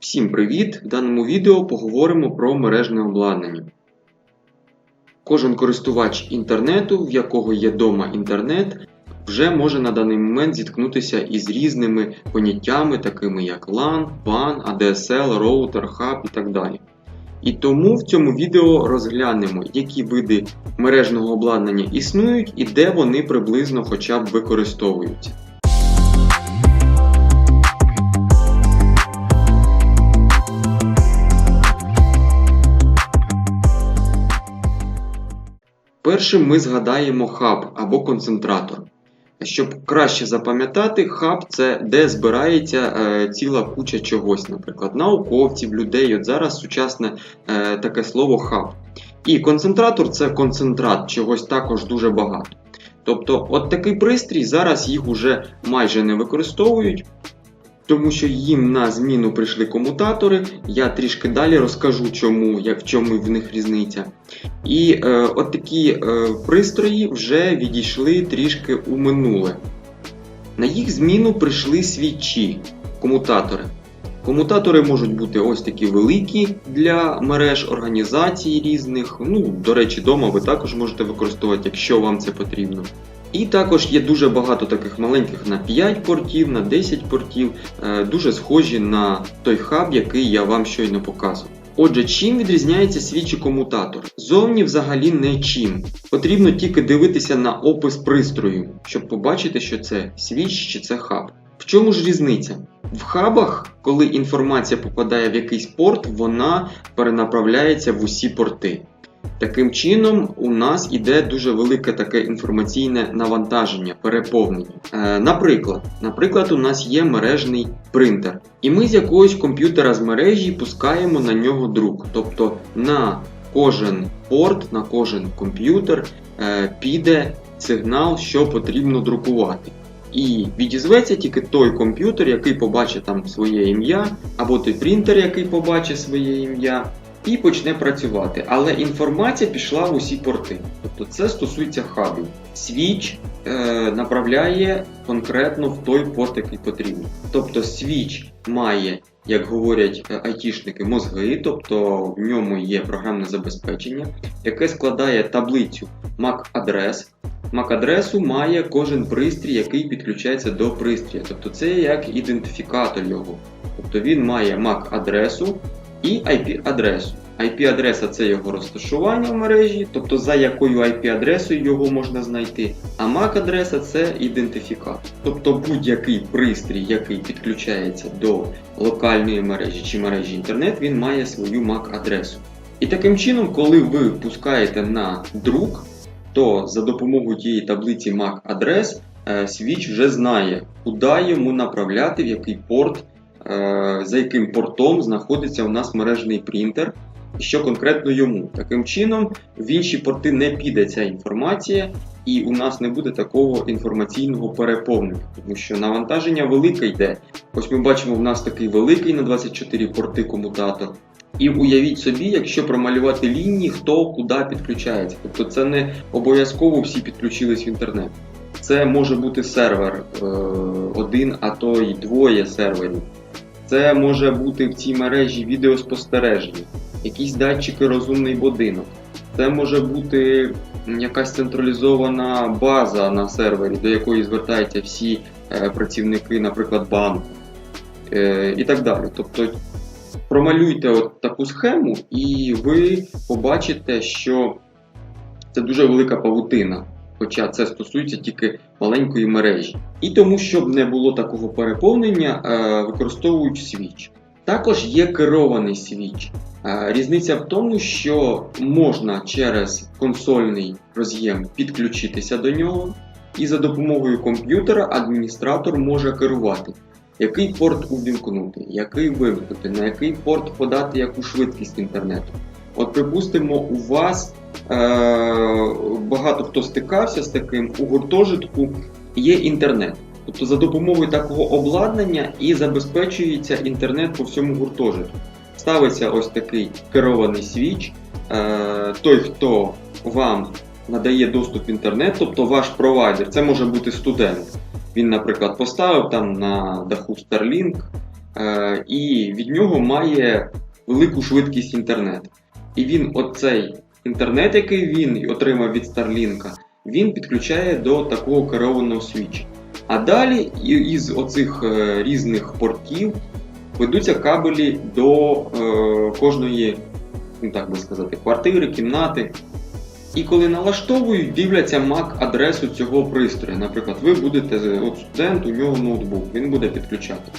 Всім привіт! В даному відео поговоримо про мережне обладнання. Кожен користувач інтернету, в якого є дома інтернет, вже може на даний момент зіткнутися із різними поняттями, такими як LAN, WAN, ADSL, роутер, хаб і так далі. І тому в цьому відео розглянемо, які види мережного обладнання існують і де вони приблизно хоча б використовуються. Першим ми згадаємо хаб або концентратор. Щоб краще запам'ятати, хаб це де збирається е, ціла куча чогось, наприклад, науковців, людей. От зараз сучасне е, таке слово хаб. І концентратор це концентрат, чогось також дуже багато. Тобто, от такий пристрій зараз їх уже майже не використовують, тому що їм на зміну прийшли комутатори. Я трішки далі розкажу, чому, як в чому в них різниця. І е, от такі е, пристрої вже відійшли трішки у минуле. На їх зміну прийшли свічі, комутатори. Комутатори можуть бути ось такі великі для мереж організацій різних. Ну, до речі, вдома ви також можете використовувати, якщо вам це потрібно. І також є дуже багато таких маленьких на 5 портів, на 10 портів, е, дуже схожі на той хаб, який я вам щойно показував. Отже, чим відрізняється свіч і комутатор? Зовні взагалі не чим. Потрібно тільки дивитися на опис пристрою, щоб побачити, що це свіч чи це хаб. В чому ж різниця? В хабах, коли інформація попадає в якийсь порт, вона перенаправляється в усі порти. Таким чином, у нас іде дуже велике таке інформаційне навантаження, переповнення. Е, наприклад, наприклад, у нас є мережний принтер, і ми з якогось комп'ютера з мережі пускаємо на нього друк. Тобто на кожен порт, на кожен комп'ютер е, піде сигнал, що потрібно друкувати. І відізветься тільки той комп'ютер, який побачить там своє ім'я, або той принтер, який побачить своє ім'я і почне працювати. Але інформація пішла в усі порти. Тобто це стосується хабів. Свіч е, направляє конкретно в той порт, який потрібен. Тобто свіч має, як говорять е, айтішники, мозги, тобто в ньому є програмне забезпечення, яке складає таблицю MAC-адрес. MAC-адресу має кожен пристрій, який підключається до пристрія. Тобто це як ідентифікатор його. Тобто він має MAC-адресу, і IP-адресу. IP-адреса це його розташування в мережі, тобто за якою IP-адресою його можна знайти. А MAC-адреса це ідентифікатор. Тобто будь-який пристрій, який підключається до локальної мережі чи мережі інтернет, він має свою MAC-адресу. І таким чином, коли ви пускаєте на друк, то за допомогою тієї таблиці MAC-адрес свіч вже знає, куди йому направляти, в який порт. Е, за яким портом знаходиться у нас мережний принтер, що конкретно йому. Таким чином, в інші порти не піде ця інформація, і у нас не буде такого інформаційного переповнення, тому що навантаження велике йде. Ось ми бачимо, в нас такий великий на 24 порти комутатор. І уявіть собі, якщо промалювати лінії, хто куди підключається. Тобто це не обов'язково всі підключились в інтернет. Це може бути сервер е, один, а то й двоє серверів. Це може бути в цій мережі відеоспостереження, якісь датчики розумний будинок. Це може бути якась централізована база на сервері, до якої звертаються всі е, працівники, наприклад, банку е, і так далі. Тобто промалюйте от таку схему, і ви побачите, що це дуже велика павутина хоча це стосується тільки маленької мережі. І тому, щоб не було такого переповнення, е, використовують свіч. Також є керований свіч. Е, різниця в тому, що можна через консольний роз'єм підключитися до нього, і за допомогою комп'ютера адміністратор може керувати, який порт увімкнути, який вимкнути, на який порт подати яку швидкість інтернету. От, припустимо, у вас е, багато хто стикався з таким у гуртожитку є інтернет. Тобто за допомогою такого обладнання і забезпечується інтернет по всьому гуртожитку. Ставиться ось такий керований свіч. Е, той, хто вам надає доступ в інтернет, тобто ваш провайдер, це може бути студент. Він, наприклад, поставив там на даху Starlink е, і від нього має велику швидкість інтернет. І він оцей інтернет, який він отримав від Starlink, він підключає до такого керованого свіча. А далі із оцих е, різних портів ведуться кабелі до е, кожної, ну так би сказати, квартири, кімнати. І коли налаштовують, дивляться MAC-адресу цього пристрою. Наприклад, ви будете от студент, у нього ноутбук, він буде підключати.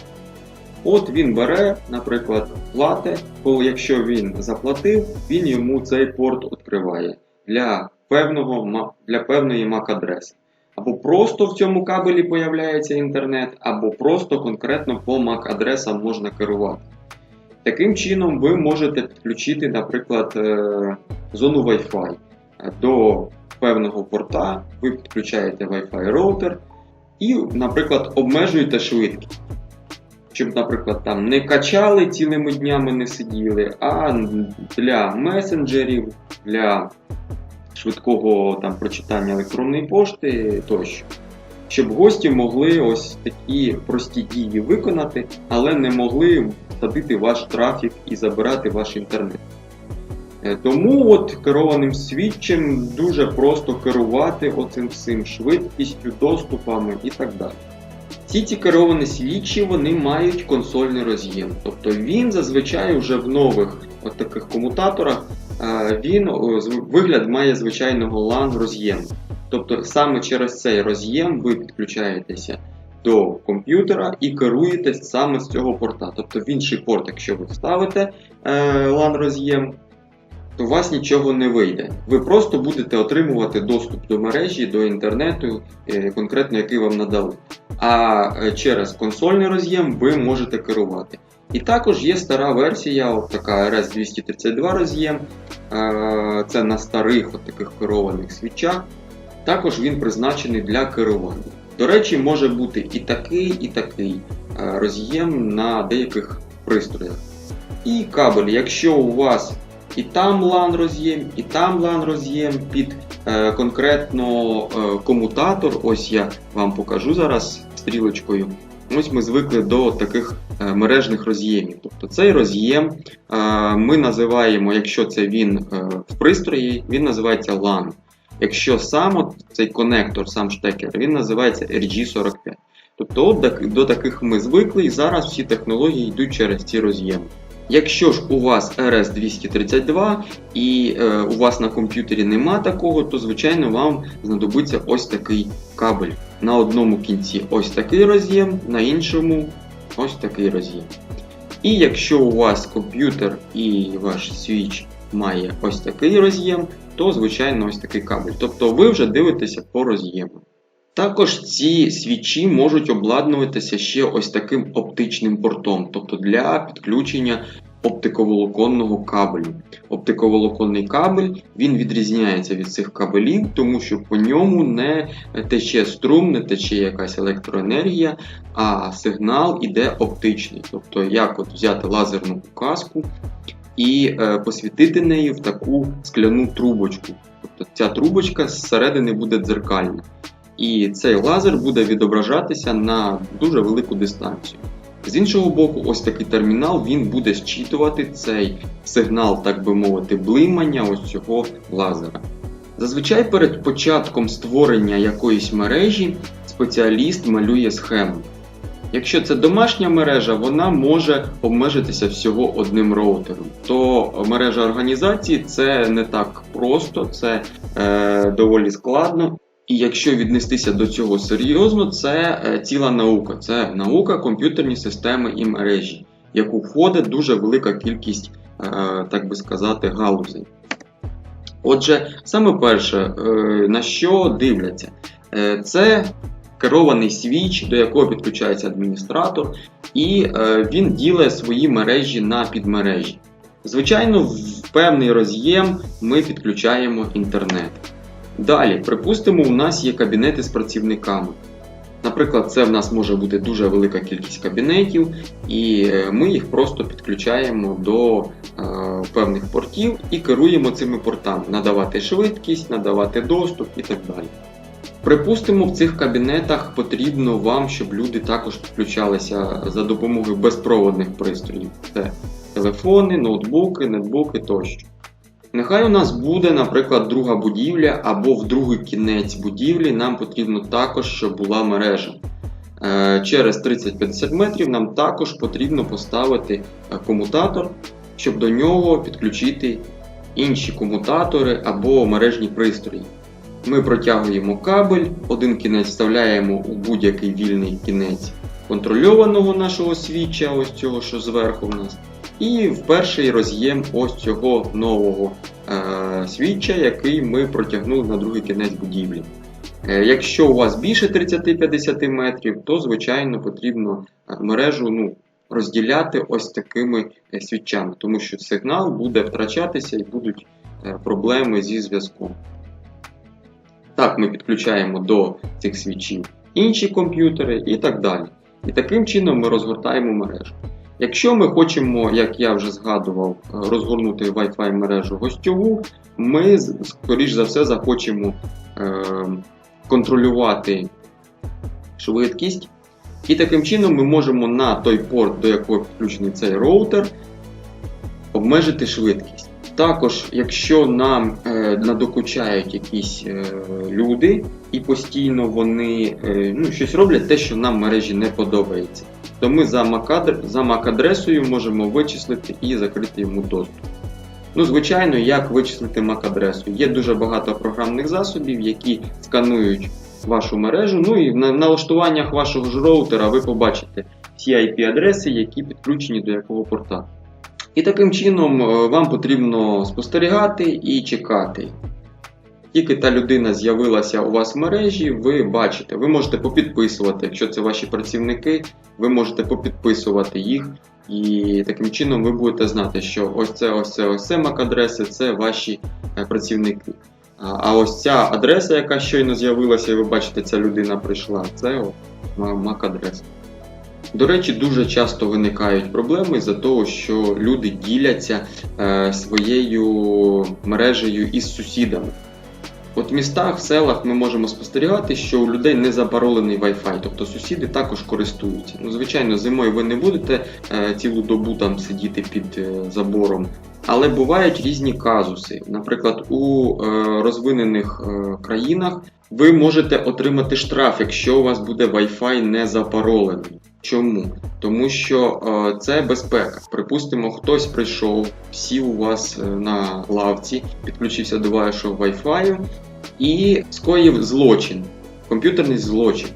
От він бере, наприклад, плати, коли якщо він заплатив, він йому цей порт відкриває для, певного, для певної MAC-адреси. Або просто в цьому кабелі появляється інтернет, або просто конкретно по MAC-адресам можна керувати. Таким чином, ви можете підключити, наприклад, е, зону Wi-Fi до певного порта, ви підключаєте Wi-Fi роутер і, наприклад, обмежуєте швидкість. Щоб, наприклад, там не качали цілими днями не сиділи, а для месенджерів, для швидкого там, прочитання електронної пошти тощо. Щоб гості могли ось такі прості дії виконати, але не могли садити ваш трафік і забирати ваш інтернет. Е, Тому от керованим свідчем дуже просто керувати оцим всім швидкістю, доступами і так далі. Всі ці керовані свічі вони мають консольний роз'єм. Тобто він зазвичай вже в нових от таких комутаторах е, він вигляд має звичайного LAN роз'єму. Тобто саме через цей роз'єм ви підключаєтеся до комп'ютера і керуєте саме з цього порта. Тобто в інший порт, якщо ви вставите е, LAN роз'єм, то у вас нічого не вийде. Ви просто будете отримувати доступ до мережі, до інтернету, е, конкретно який вам надали. А е, через консольний роз'єм ви можете керувати. І також є стара версія, от така RS232 роз'єм. Це на старих от таких керованих свічах. Також він призначений для керування. До речі, може бути і такий, і такий е, роз'єм на деяких пристроях. І кабель, якщо у вас і там LAN роз'єм, і там LAN роз'єм під е, конкретно е, комутатор, ось я вам покажу зараз стрілочкою. Ось ми звикли до таких е, мережних роз'ємів. Тобто цей роз'єм е, ми називаємо, якщо це він е, в пристрої, він називається LAN. Якщо сам цей конектор, сам штекер, він називається RG45. Тобто от до таких ми звикли, і зараз всі технології йдуть через ці роз'єми. Якщо ж у вас RS232 і е, у вас на комп'ютері нема такого, то звичайно вам знадобиться ось такий кабель. На одному кінці ось такий роз'єм, на іншому ось такий роз'єм. І якщо у вас комп'ютер і ваш свіч має ось такий роз'єм, то звичайно ось такий кабель. Тобто ви вже дивитеся по роз'єму. Також ці свічі можуть обладнуватися ще ось таким оптичним портом, тобто для підключення оптиковолоконного кабелю. Оптиковолоконний кабель він відрізняється від цих кабелів, тому що по ньому не тече струм, не тече якась електроенергія, а сигнал іде оптичний. Тобто, як от взяти лазерну указку і е, посвітити нею в таку скляну трубочку. Тобто ця трубочка зсередини буде дзеркальна. І цей лазер буде відображатися на дуже велику дистанцію. З іншого боку, ось такий термінал він буде зчитувати цей сигнал, так би мовити, блимання ось цього лазера. Зазвичай перед початком створення якоїсь мережі спеціаліст малює схему. Якщо це домашня мережа, вона може обмежитися всього одним роутером. То мережа організації це не так просто, це е, доволі складно. І якщо віднестися до цього серйозно, це е, ціла наука. Це наука комп'ютерні системи і мережі, в яку входить дуже велика кількість, е, так би сказати, галузей. Отже, саме перше, е, на що дивляться, це керований свіч, до якого підключається адміністратор, і він ділить свої мережі на підмережі. Звичайно, в певний роз'єм ми підключаємо інтернет. Далі, припустимо, у нас є кабінети з працівниками. Наприклад, це в нас може бути дуже велика кількість кабінетів, і е, ми їх просто підключаємо до е, певних портів і керуємо цими портами, надавати швидкість, надавати доступ і так далі. Припустимо, в цих кабінетах потрібно вам, щоб люди також підключалися за допомогою безпроводних пристроїв. Це телефони, ноутбуки, нетбуки тощо. Нехай у нас буде, наприклад, друга будівля або в другий кінець будівлі нам потрібно також, щоб була мережа. Е, Через 30-50 метрів нам також потрібно поставити е, комутатор, щоб до нього підключити інші комутатори або мережні пристрої. Ми протягуємо кабель, один кінець вставляємо у будь-який вільний кінець контрольованого нашого свіча, ось цього, що зверху в нас. І в перший роз'єм ось цього нового е, свіча, який ми протягнули на другий кінець будівлі. Е, якщо у вас більше 30-50 метрів, то звичайно потрібно е, мережу ну, розділяти ось такими е, свічами, тому що сигнал буде втрачатися і будуть е, проблеми зі зв'язком. Так, ми підключаємо до цих свічів інші комп'ютери і так далі. І таким чином ми розгортаємо мережу. Якщо ми хочемо, як я вже згадував, е, розгорнути Wi-Fi мережу гостьову, ми, скоріш за все, захочемо е, контролювати швидкість. І таким чином ми можемо на той порт, до якого підключений цей роутер, обмежити швидкість. Також, якщо нам е, надокучають якісь е, люди і постійно вони е, ну, щось роблять, те, що нам в мережі не подобається, то ми за MAC-адр- за MAC-адресою можемо вичислити і закрити йому доступ. Ну, звичайно, як вичислити MAC-адресу? Є дуже багато програмних засобів, які сканують вашу мережу. Ну і на- налаштуваннях вашого ж роутера ви побачите всі IP-адреси, які підключені до якого порта. І таким чином е, вам потрібно спостерігати і чекати. Тільки та людина з'явилася у вас в мережі, ви бачите, ви можете попідписувати, якщо це ваші працівники, ви можете попідписувати їх. І таким чином ви будете знати, що ось це, ось це, ось це MAC-адреси, це ваші е, працівники. А ось ця адреса, яка щойно з'явилася, і ви бачите, ця людина прийшла, це MAC-адреса. До речі, дуже часто виникають проблеми з-за того, що люди діляться е, своєю мережею із сусідами. От в містах, в селах ми можемо спостерігати, що у людей не запаролений Wi-Fi, тобто сусіди також користуються. Ну, звичайно, зимою ви не будете е, цілу добу там сидіти під е, забором, але бувають різні казуси. Наприклад, у е, розвинених е, країнах ви можете отримати штраф, якщо у вас буде Wi-Fi не запаролений. Чому? Тому що е, це безпека. Припустимо, хтось прийшов, сів у вас е, на лавці, підключився до вашого Wi-Fi і скоїв злочин, комп'ютерний злочин,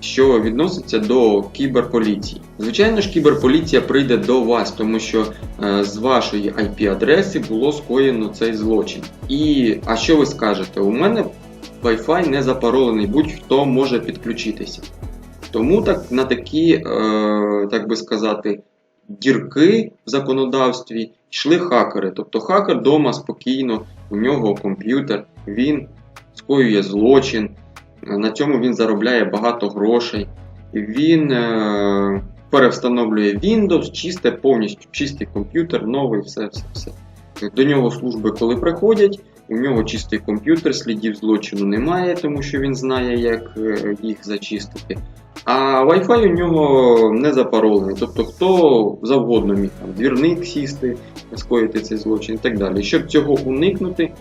що відноситься до кіберполіції. Звичайно ж, кіберполіція прийде до вас, тому що е, з вашої IP-адреси було скоєно цей злочин. І а що ви скажете? У мене Wi-Fi не запаролений, будь-хто може підключитися. Тому так на такі, е, так би сказати, дірки в законодавстві йшли хакери. Тобто хакер вдома спокійно, у нього комп'ютер, він скоює злочин, на цьому він заробляє багато грошей. Він е, перевстановлює Windows, чисте, повністю чистий комп'ютер, новий, все, все, все. До нього служби, коли приходять, у нього чистий комп'ютер, слідів злочину немає, тому що він знає, як е, їх зачистити. А Wi-Fi у нього не запаролений. Тобто хто завгодно міг там двірник сісти, скоїти цей злочин і так далі. Щоб цього уникнути,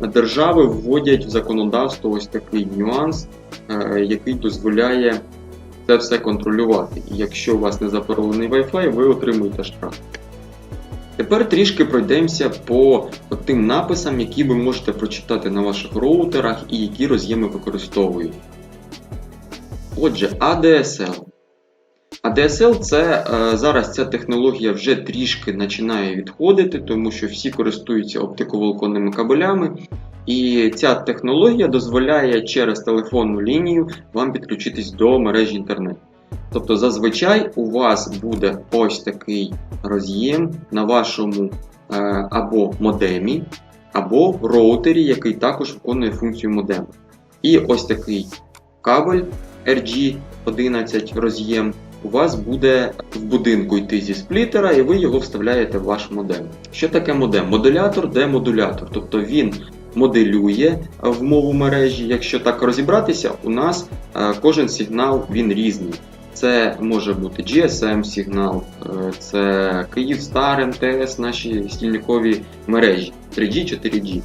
держави вводять в законодавство ось такий нюанс, е, який дозволяє це все контролювати. І якщо у вас не запаролений Wi-Fi, ви отримуєте штраф. Тепер трішки пройдемося по тим написам, які ви можете прочитати на ваших роутерах і які роз'єми використовують. Отже, ADSL. ADSL це е, зараз ця технологія вже трішки починає відходити, тому що всі користуються оптиковолоконними кабелями. І ця технологія дозволяє через телефонну лінію вам підключитись до мережі інтернету. Тобто зазвичай у вас буде ось такий роз'єм на вашому е, або модемі, або роутері, який також виконує функцію модему. І ось такий кабель RG11 роз'єм у вас буде в будинку йти зі сплітера, і ви його вставляєте в ваш модем. Що таке модем? Модулятор демодулятор. Тобто він моделює в мову мережі. Якщо так розібратися, у нас е, кожен сигнал він різний. Це може бути GSM сигнал, е, це Київстар, МТС, наші стільникові мережі 3G, 4G.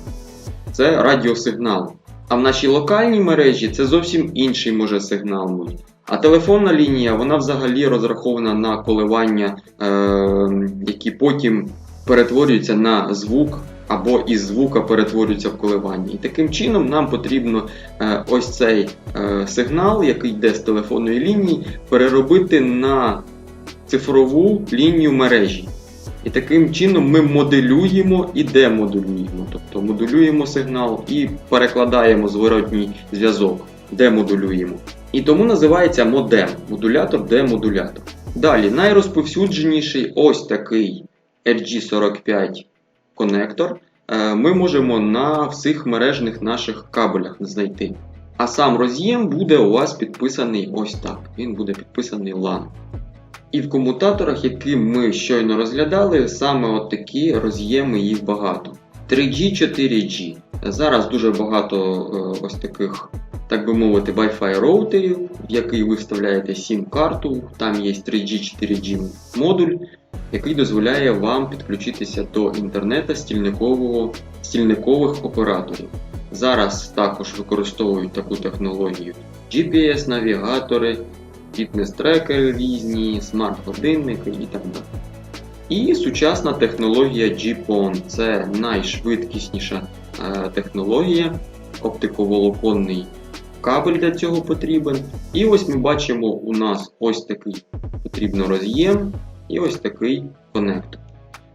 Це радіосигнал. А в нашій локальній мережі це зовсім інший може сигнал бути. А телефонна лінія вона взагалі розрахована на коливання, е, які потім перетворюються на звук, або із звука перетворюються в коливання. І таким чином нам потрібно е, ось цей е, сигнал, який йде з телефонної лінії, переробити на цифрову лінію мережі. І таким чином ми моделюємо і демоделюємо. Тобто моделюємо сигнал і перекладаємо зворотній зв'язок, демодулюємо. І тому називається модем, модулятор, демодулятор. Далі, найрозповсюдженіший ось такий RG45 конектор е, ми можемо на всіх мережних наших кабелях знайти. А сам роз'єм буде у вас підписаний ось так. Він буде підписаний LAN. І в комутаторах, які ми щойно розглядали, саме от такі роз'єми їх багато. 3G, 4G. Зараз дуже багато е, ось таких, так би мовити, Wi-Fi роутерів, в який ви вставляєте SIM-карту, там є 3G, 4G модуль, який дозволяє вам підключитися до стільникового, стільникових операторів. Зараз також використовують таку технологію GPS-навігатори, фітнес-трекери різні, смарт-годинники і так далі. І сучасна технологія GPON це найшвидкісніша е, технологія, оптиковолоконний кабель для цього потрібен. І ось ми бачимо, у нас ось такий потрібно роз'єм і ось такий конектор.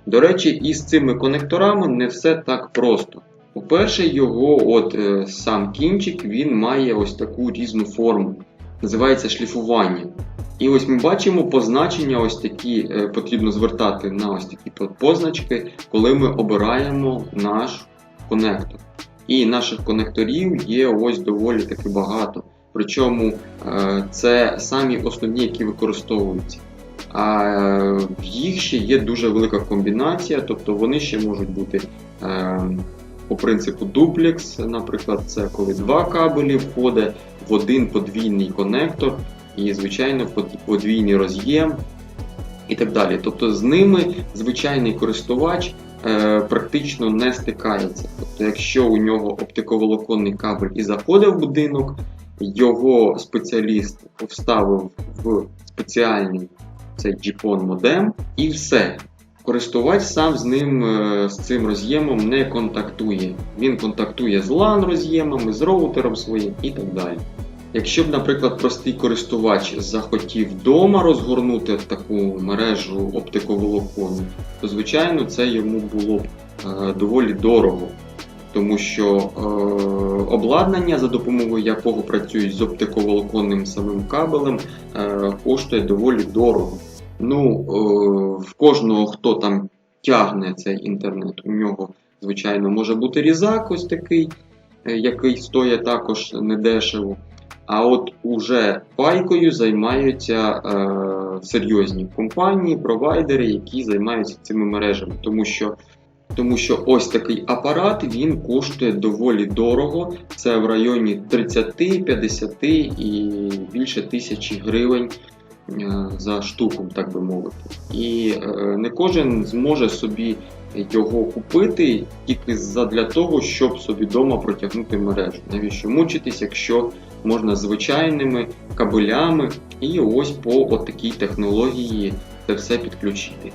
До речі, із цими конекторами не все так просто. По-перше, його от е, сам кінчик він має ось таку різну форму. Називається шліфування. І ось ми бачимо позначення, ось такі е, потрібно звертати на ось такі позначки, коли ми обираємо наш конектор. І наших конекторів є ось доволі таки багато. Причому е, це самі основні, які використовуються. А е, в їх ще є дуже велика комбінація, тобто вони ще можуть бути е, по принципу дуплекс, наприклад, це коли два кабелі входить в один подвійний конектор і, звичайно, подвійний роз'єм і так далі. Тобто з ними звичайний користувач е, практично не стикається. Тобто, якщо у нього оптиковолоконний кабель і заходить в будинок, його спеціаліст вставив в спеціальний цей GPON модем і все. Користувач сам з ним е, з цим роз'ємом не контактує. Він контактує з LAN роз'ємами, з роутером своїм і так далі. Якщо б, наприклад, простий користувач захотів вдома розгорнути таку мережу оптиковолоконну, то звичайно це йому було б е, доволі дорого, тому що е, обладнання, за допомогою якого працюють з оптиковолоконним самим кабелем, е, коштує доволі дорого. Ну, е, в кожного, хто там тягне цей інтернет, у нього, звичайно, може бути різак ось такий, е, який стоїть також недешево. А от уже пайкою займаються е, серйозні компанії, провайдери, які займаються цими мережами. Тому що тому що ось такий апарат він коштує доволі дорого. Це в районі 30, 50 і більше тисячі гривень е, за штуку, так би мовити. І е, не кожен зможе собі його купити тільки для того, щоб собі вдома протягнути мережу. Навіщо мучитись, якщо можна звичайними кабелями і ось по такій технології це все підключити.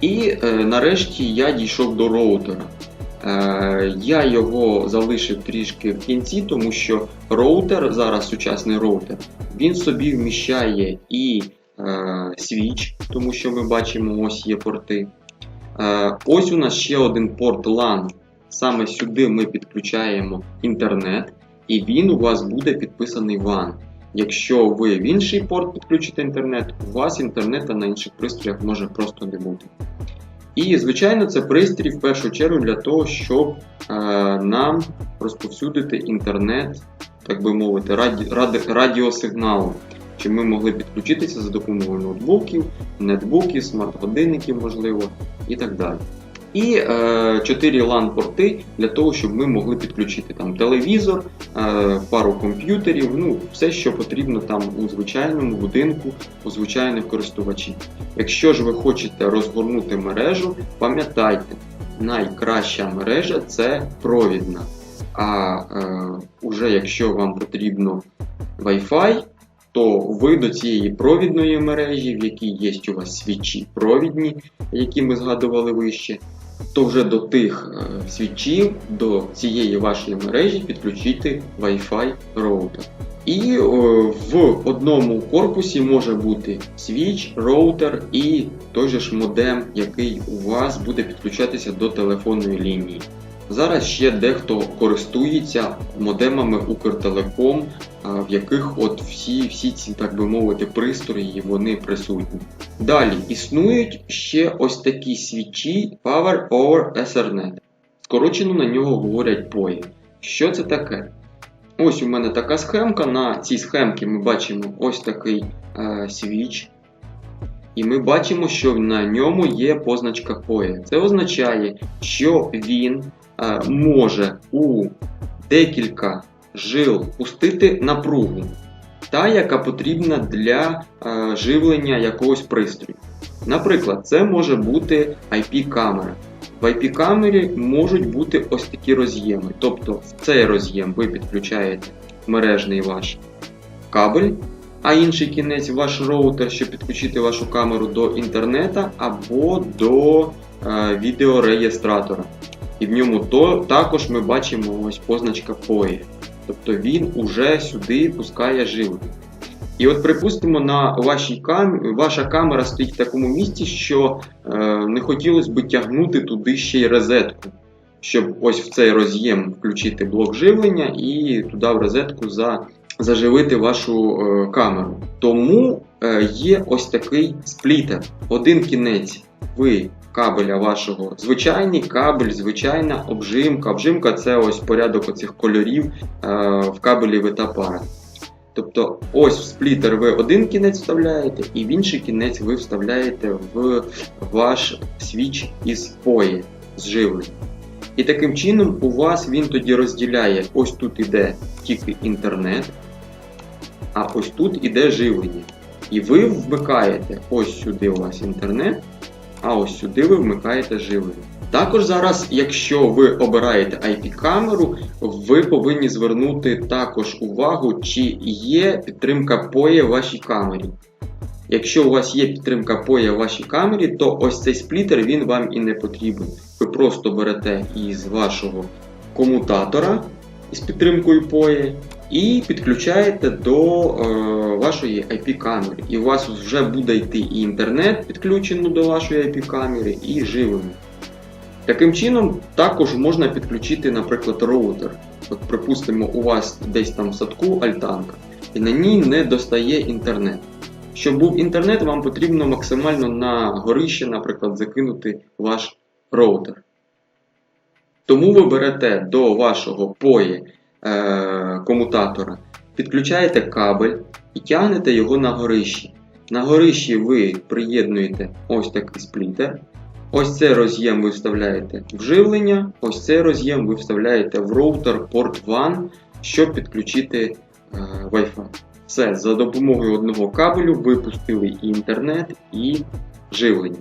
І е, нарешті я дійшов до роутера. Е, я його залишив трішки в кінці, тому що роутер, зараз сучасний роутер, він собі вміщає і е, свіч, тому що ми бачимо, ось є порти. Е, ось у нас ще один порт LAN. Саме сюди ми підключаємо інтернет, і він у вас буде підписаний WAN. Якщо ви в інший порт підключите інтернет, у вас інтернету на інших пристроях може просто не бути. І, звичайно, це пристрій в першу чергу для того, щоб е, нам розповсюдити інтернет, так би мовити, раді, раді, радіосигналом, щоб ми могли підключитися за допомогою ноутбуків, нетбуків, смарт-годинників, можливо, і так далі. І е, 4 LAN-порти для того, щоб ми могли підключити там телевізор, е, пару комп'ютерів, ну все, що потрібно там у звичайному будинку, у звичайних користувачів. Якщо ж ви хочете розгорнути мережу, пам'ятайте, найкраща мережа це провідна. А е, уже якщо вам потрібно Wi-Fi, то ви до цієї провідної мережі, в якій є у вас свічі провідні, які ми згадували вище, то вже до тих е, свічів, до цієї вашої мережі підключити Wi-Fi роутер. І е, в одному корпусі може бути свіч, роутер і той же ж модем, який у вас буде підключатися до телефонної лінії. Зараз ще дехто користується модемами Укртелеком, в яких от всі, всі ці, так би мовити, пристрої вони присутні. Далі існують ще ось такі свічі Power over Ethernet. Скорочено на нього говорять POE. Що це таке? Ось у мене така схемка. На цій схемці ми бачимо ось такий е, свіч. І ми бачимо, що на ньому є позначка POE. Це означає, що він е, може у декілька жил пустити напругу, та, яка потрібна для е, живлення якогось пристрою. Наприклад, це може бути IP-камера. В IP-камері можуть бути ось такі роз'єми. Тобто в цей роз'єм ви підключаєте мережний ваш кабель, а інший кінець ваш роутер, щоб підключити вашу камеру до інтернета або до е, відеореєстратора. І в ньому то, також ми бачимо ось позначка POE. Тобто він уже сюди пускає живлення. І от, припустимо, на вашій кам... ваша камера стоїть в такому місці, що е, не хотілося б тягнути туди ще й розетку, щоб ось в цей роз'єм включити блок живлення і туди в розетку за... заживити вашу е, камеру. Тому е, є ось такий сплітер. Один кінець ви кабеля вашого звичайний кабель, звичайна обжимка. Обжимка це ось порядок оцих кольорів е, в кабелі витапара. Тобто ось в сплітер ви один кінець вставляєте, і в інший кінець ви вставляєте в ваш свіч із POE з живлення. І таким чином у вас він тоді розділяє, ось тут іде тільки інтернет, а ось тут іде живлення. І ви вмикаєте ось сюди у вас інтернет, а ось сюди ви вмикаєте живлення. Також зараз, якщо ви обираєте IP-камеру, ви повинні звернути також увагу, чи є підтримка POE в вашій камері. Якщо у вас є підтримка POE в вашій камері, то ось цей сплітер він вам і не потрібен. Ви просто берете із вашого комутатора із підтримкою POE і підключаєте до е, вашої IP-камери. І у вас вже буде йти і інтернет підключено до вашої IP-камери, і живлення. Таким чином, також можна підключити, наприклад, роутер. От, припустимо, у вас десь там в садку альтанка, і на ній не достає інтернет. Щоб був інтернет, вам потрібно максимально на горище, наприклад, закинути ваш роутер. Тому ви берете до вашого POE е, комутатора, підключаєте кабель і тягнете його на горище. На горищі ви приєднуєте ось такий сплітер. Ось цей роз'єм ви вставляєте в живлення, ось цей роз'єм ви вставляєте в роутер Port WAN, щоб підключити е, Wi-Fi. Все, за допомогою одного кабелю ви пустили інтернет, і живлення.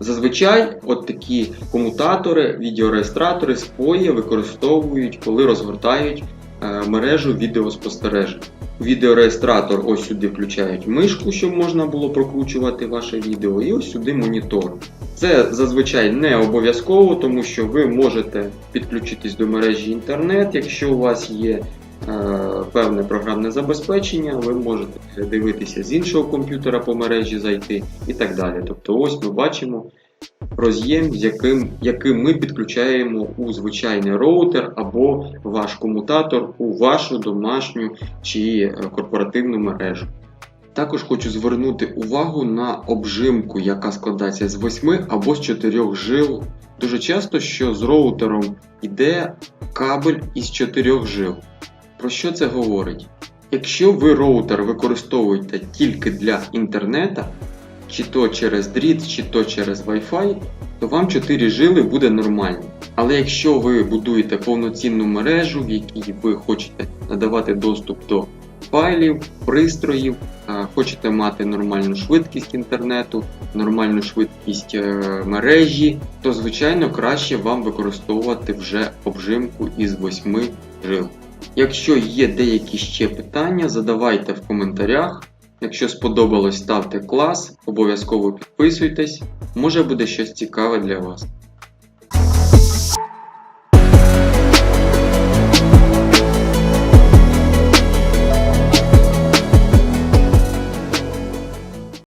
Зазвичай от такі комутатори, відеореєстратори POE використовують, коли розгортають е, мережу відеоспостережень. Відеореєстратор ось сюди включають мишку, щоб можна було прокручувати ваше відео, і ось сюди монітор. Це зазвичай не обов'язково, тому що ви можете підключитись до мережі інтернет, якщо у вас є певне програмне забезпечення, ви можете дивитися з іншого комп'ютера по мережі зайти і так далі. Тобто ось ми бачимо роз'єм, яким, яким ми підключаємо у звичайний роутер або ваш комутатор у вашу домашню чи е, корпоративну мережу. Також хочу звернути увагу на обжимку, яка складається з 8 або з 4 жил. Дуже часто, що з роутером йде кабель із 4 жил. Про що це говорить? Якщо ви роутер використовуєте тільки для інтернета, чи то через дріт, чи то через Wi-Fi, то вам 4 жили буде нормально. Але якщо ви будуєте повноцінну мережу, в якій ви хочете надавати доступ до файлів, пристроїв, хочете мати нормальну швидкість інтернету, нормальну швидкість е, мережі, то звичайно краще вам використовувати вже обжимку із 8 жил. Якщо є деякі ще питання, задавайте в коментарях. Якщо сподобалось, ставте клас, обов'язково підписуйтесь, може буде щось цікаве для вас.